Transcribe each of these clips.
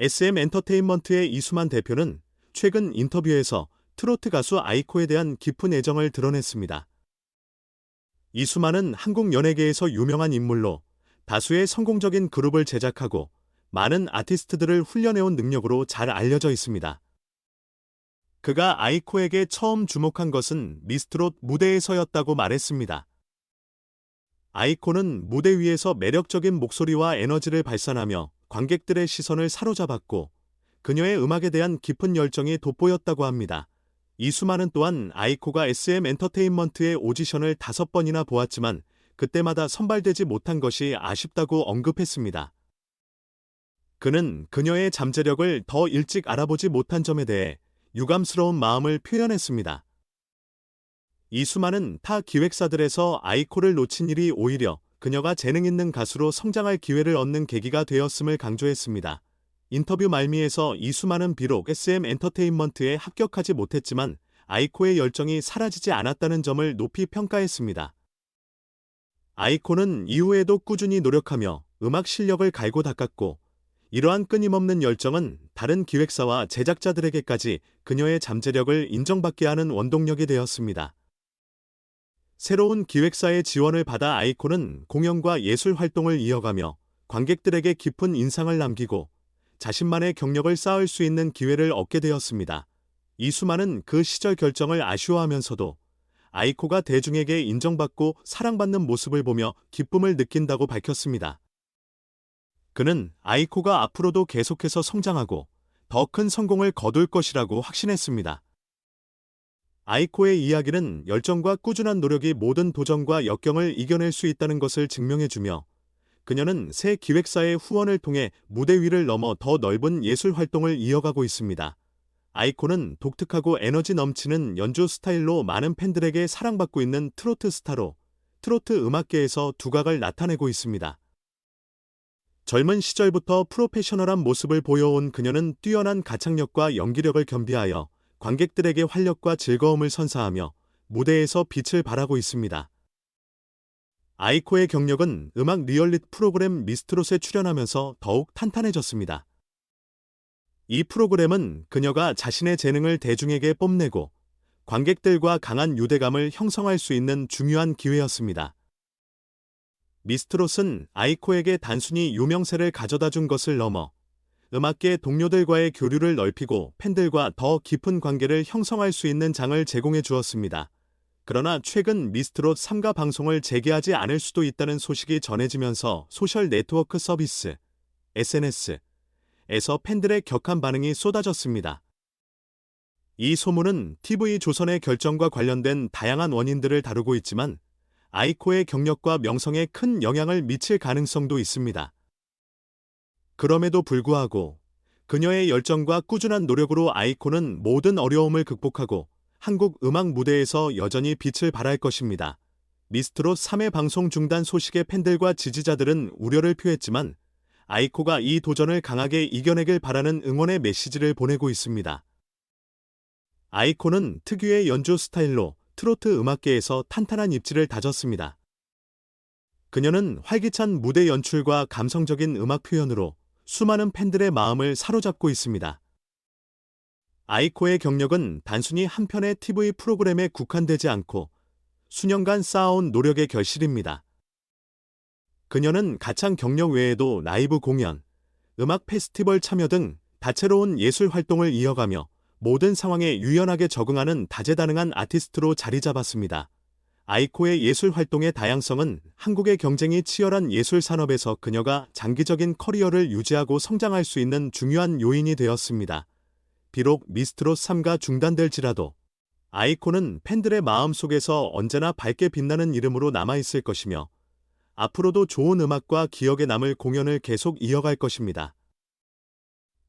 SM 엔터테인먼트의 이수만 대표는 최근 인터뷰에서 트로트 가수 아이코에 대한 깊은 애정을 드러냈습니다. 이수만은 한국 연예계에서 유명한 인물로 다수의 성공적인 그룹을 제작하고 많은 아티스트들을 훈련해온 능력으로 잘 알려져 있습니다. 그가 아이코에게 처음 주목한 것은 미스트롯 무대에서였다고 말했습니다. 아이코는 무대 위에서 매력적인 목소리와 에너지를 발산하며 관객들의 시선을 사로잡았고 그녀의 음악에 대한 깊은 열정이 돋보였다고 합니다. 이수만은 또한 아이코가 SM 엔터테인먼트의 오디션을 다섯 번이나 보았지만 그때마다 선발되지 못한 것이 아쉽다고 언급했습니다. 그는 그녀의 잠재력을 더 일찍 알아보지 못한 점에 대해 유감스러운 마음을 표현했습니다. 이수만은 타 기획사들에서 아이코를 놓친 일이 오히려 그녀가 재능 있는 가수로 성장할 기회를 얻는 계기가 되었음을 강조했습니다. 인터뷰 말미에서 이수만은 비록 SM 엔터테인먼트에 합격하지 못했지만 아이코의 열정이 사라지지 않았다는 점을 높이 평가했습니다. 아이코는 이후에도 꾸준히 노력하며 음악 실력을 갈고 닦았고 이러한 끊임없는 열정은 다른 기획사와 제작자들에게까지 그녀의 잠재력을 인정받게 하는 원동력이 되었습니다. 새로운 기획사의 지원을 받아 아이콘은 공연과 예술 활동을 이어가며 관객들에게 깊은 인상을 남기고 자신만의 경력을 쌓을 수 있는 기회를 얻게 되었습니다. 이수만은 그 시절 결정을 아쉬워하면서도 아이코가 대중에게 인정받고 사랑받는 모습을 보며 기쁨을 느낀다고 밝혔습니다. 그는 아이코가 앞으로도 계속해서 성장하고 더 큰 성공을 거둘 것이라고 확신했습니다. 아이코의 이야기는 열정과 꾸준한 노력이 모든 도전과 역경을 이겨낼 수 있다는 것을 증명해주며 그녀는 새 기획사의 후원을 통해 무대 위를 넘어 더 넓은 예술 활동을 이어가고 있습니다. 아이코는 독특하고 에너지 넘치는 연주 스타일로 많은 팬들에게 사랑받고 있는 트로트 스타로 트로트 음악계에서 두각을 나타내고 있습니다. 젊은 시절부터 프로페셔널한 모습을 보여온 그녀는 뛰어난 가창력과 연기력을 겸비하여 관객들에게 활력과 즐거움을 선사하며 무대에서 빛을 발하고 있습니다. 아이코의 경력은 음악 리얼리티 프로그램 미스트롯에 출연하면서 더욱 탄탄해졌습니다. 이 프로그램은 그녀가 자신의 재능을 대중에게 뽐내고 관객들과 강한 유대감을 형성할 수 있는 중요한 기회였습니다. 미스트롯은 아이코에게 단순히 유명세를 가져다 준 것을 넘어 음악계 동료들과의 교류를 넓히고 팬들과 더 깊은 관계를 형성할 수 있는 장을 제공해 주었습니다. 그러나 최근 미스트롯 3가 방송을 재개하지 않을 수도 있다는 소식이 전해지면서 소셜 네트워크 서비스, SNS에서 팬들의 격한 반응이 쏟아졌습니다. 이 소문은 TV 조선의 결정과 관련된 다양한 원인들을 다루고 있지만 아이코의 경력과 명성에 큰 영향을 미칠 가능성도 있습니다. 그럼에도 불구하고 그녀의 열정과 꾸준한 노력으로 아이코는 모든 어려움을 극복하고 한국 음악 무대에서 여전히 빛을 발할 것입니다. 미스트롯 3회 방송 중단 소식에 팬들과 지지자들은 우려를 표했지만 아이코가 이 도전을 강하게 이겨내길 바라는 응원의 메시지를 보내고 있습니다. 아이코는 특유의 연주 스타일로 트로트 음악계에서 탄탄한 입지를 다졌습니다. 그녀는 활기찬 무대 연출과 감성적인 음악 표현으로 수많은 팬들의 마음을 사로잡고 있습니다. 아이코의 경력은 단순히 한 편의 TV 프로그램에 국한되지 않고 수년간 쌓아온 노력의 결실입니다. 그녀는 가창 경력 외에도 라이브 공연, 음악 페스티벌 참여 등 다채로운 예술 활동을 이어가며 모든 상황에 유연하게 적응하는 다재다능한 아티스트로 자리 잡았습니다. 아이코의 예술 활동의 다양성은 한국의 경쟁이 치열한 예술 산업에서 그녀가 장기적인 커리어를 유지하고 성장할 수 있는 중요한 요인이 되었습니다. 비록 미스트롯 3가 중단될지라도 아이코는 팬들의 마음 속에서 언제나 밝게 빛나는 이름으로 남아있을 것이며 앞으로도 좋은 음악과 기억에 남을 공연을 계속 이어갈 것입니다.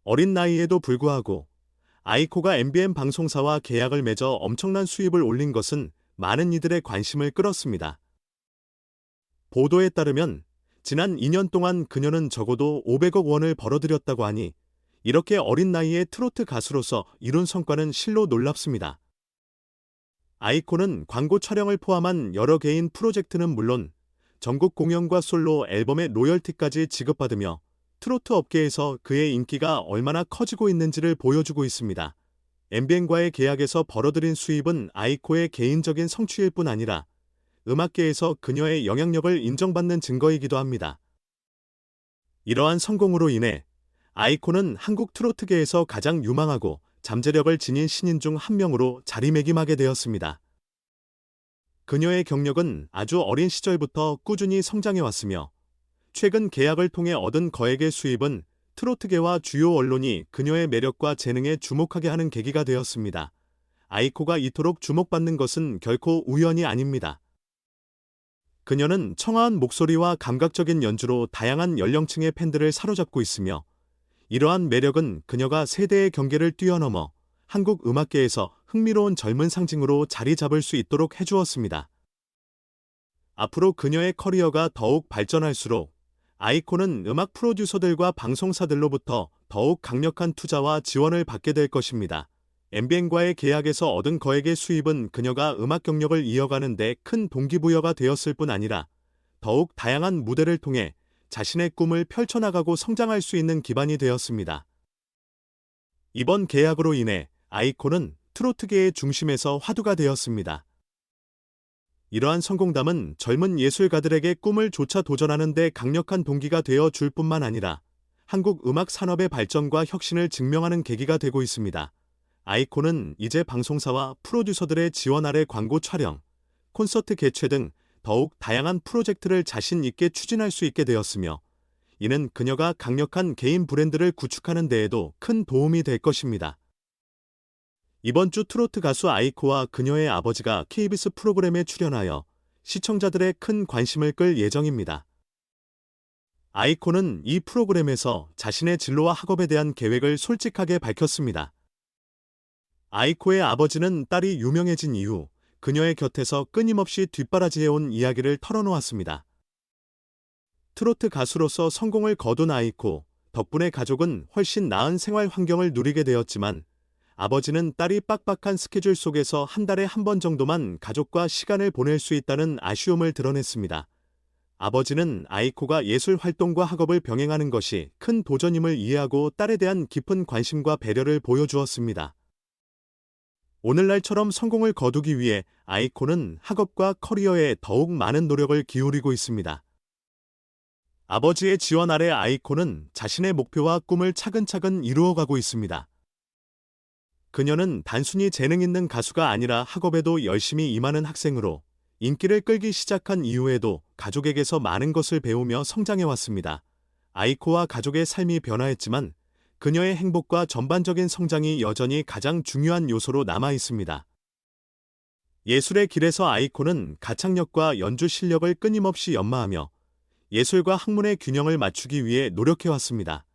어린 나이에도 불구하고 아이코가 MBN 방송사와 계약을 맺어 엄청난 수입을 올린 것은 많은 이들의 관심을 끌었습니다. 보도에 따르면 지난 2년 동안 그녀는 적어도 500억 원을 벌어들였다고 하니 이렇게 어린 나이에 트로트 가수로서 이룬 성과는 실로 놀랍습니다. 아이코는 광고 촬영을 포함한 여러 개인 프로젝트는 물론 전국 공연과 솔로 앨범의 로열티까지 지급받으며 트로트 업계에서 그의 인기가 얼마나 커지고 있는지를 보여주고 있습니다. MBN과의 계약에서 벌어들인 수입은 아이코의 개인적인 성취일 뿐 아니라 음악계에서 그녀의 영향력을 인정받는 증거이기도 합니다. 이러한 성공으로 인해 아이코는 한국 트로트계에서 가장 유망하고 잠재력을 지닌 신인 중 한 명으로 자리매김하게 되었습니다. 그녀의 경력은 아주 어린 시절부터 꾸준히 성장해 왔으며 최근 계약을 통해 얻은 거액의 수입은 트로트계와 주요 언론이 그녀의 매력과 재능에 주목하게 하는 계기가 되었습니다. 아이코가 이토록 주목받는 것은 결코 우연이 아닙니다. 그녀는 청아한 목소리와 감각적인 연주로 다양한 연령층의 팬들을 사로잡고 있으며 이러한 매력은 그녀가 세대의 경계를 뛰어넘어 한국 음악계에서 흥미로운 젊은 상징으로 자리 잡을 수 있도록 해주었습니다. 앞으로 그녀의 커리어가 더욱 발전할수록 아이콘은 음악 프로듀서들과 방송사들로부터 더욱 강력한 투자와 지원을 받게 될 것입니다. MBN과의 계약에서 얻은 거액의 수입은 그녀가 음악 경력을 이어가는 데 큰 동기부여가 되었을 뿐 아니라 더욱 다양한 무대를 통해 자신의 꿈을 펼쳐나가고 성장할 수 있는 기반이 되었습니다. 이번 계약으로 인해 아이콘은 트로트계의 중심에서 화두가 되었습니다. 이러한 성공담은 젊은 예술가들에게 꿈을 조차 도전하는 데 강력한 동기가 되어 줄 뿐만 아니라 한국 음악 산업의 발전과 혁신을 증명하는 계기가 되고 있습니다. 아이콘은 이제 방송사와 프로듀서들의 지원 아래 광고 촬영, 콘서트 개최 등 더욱 다양한 프로젝트를 자신 있게 추진할 수 있게 되었으며 이는 그녀가 강력한 개인 브랜드를 구축하는 데에도 큰 도움이 될 것입니다. 이번 주 트로트 가수 아이코와 그녀의 아버지가 KBS 프로그램에 출연하여 시청자들의 큰 관심을 끌 예정입니다. 아이코는 이 프로그램에서 자신의 진로와 학업에 대한 계획을 솔직하게 밝혔습니다. 아이코의 아버지는 딸이 유명해진 이후 그녀의 곁에서 끊임없이 뒷바라지해온 이야기를 털어놓았습니다. 트로트 가수로서 성공을 거둔 아이코, 덕분에 가족은 훨씬 나은 생활 환경을 누리게 되었지만 아버지는 딸이 빡빡한 스케줄 속에서 한 달에 한 번 정도만 가족과 시간을 보낼 수 있다는 아쉬움을 드러냈습니다. 아버지는 아이코가 예술 활동과 학업을 병행하는 것이 큰 도전임을 이해하고 딸에 대한 깊은 관심과 배려를 보여주었습니다. 오늘날처럼 성공을 거두기 위해 아이코는 학업과 커리어에 더욱 많은 노력을 기울이고 있습니다. 아버지의 지원 아래 아이코는 자신의 목표와 꿈을 차근차근 이루어가고 있습니다. 그녀는 단순히 재능 있는 가수가 아니라 학업에도 열심히 임하는 학생으로 인기를 끌기 시작한 이후에도 가족에게서 많은 것을 배우며 성장해왔습니다. 아이코와 가족의 삶이 변화했지만 그녀의 행복과 전반적인 성장이 여전히 가장 중요한 요소로 남아 있습니다. 예술의 길에서 아이코는 가창력과 연주 실력을 끊임없이 연마하며 예술과 학문의 균형을 맞추기 위해 노력해왔습니다.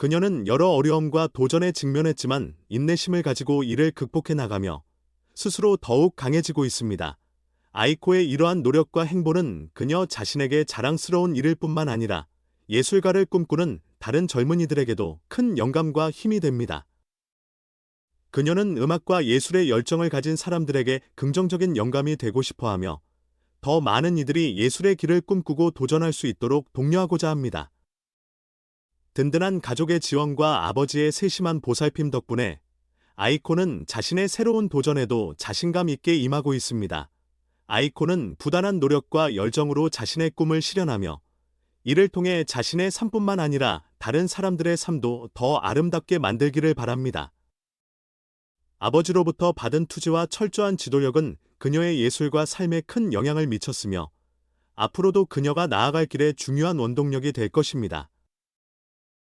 그녀는 여러 어려움과 도전에 직면했지만 인내심을 가지고 이를 극복해 나가며 스스로 더욱 강해지고 있습니다. 아이코의 이러한 노력과 행보는 그녀 자신에게 자랑스러운 일일 뿐만 아니라 예술가를 꿈꾸는 다른 젊은이들에게도 큰 영감과 힘이 됩니다. 그녀는 음악과 예술의 열정을 가진 사람들에게 긍정적인 영감이 되고 싶어 하며 더 많은 이들이 예술의 길을 꿈꾸고 도전할 수 있도록 독려하고자 합니다. 든든한 가족의 지원과 아버지의 세심한 보살핌 덕분에 아이코는 자신의 새로운 도전에도 자신감 있게 임하고 있습니다. 아이코는 부단한 노력과 열정으로 자신의 꿈을 실현하며 이를 통해 자신의 삶뿐만 아니라 다른 사람들의 삶도 더 아름답게 만들기를 바랍니다. 아버지로부터 받은 투지와 철저한 지도력은 그녀의 예술과 삶에 큰 영향을 미쳤으며 앞으로도 그녀가 나아갈 길에 중요한 원동력이 될 것입니다.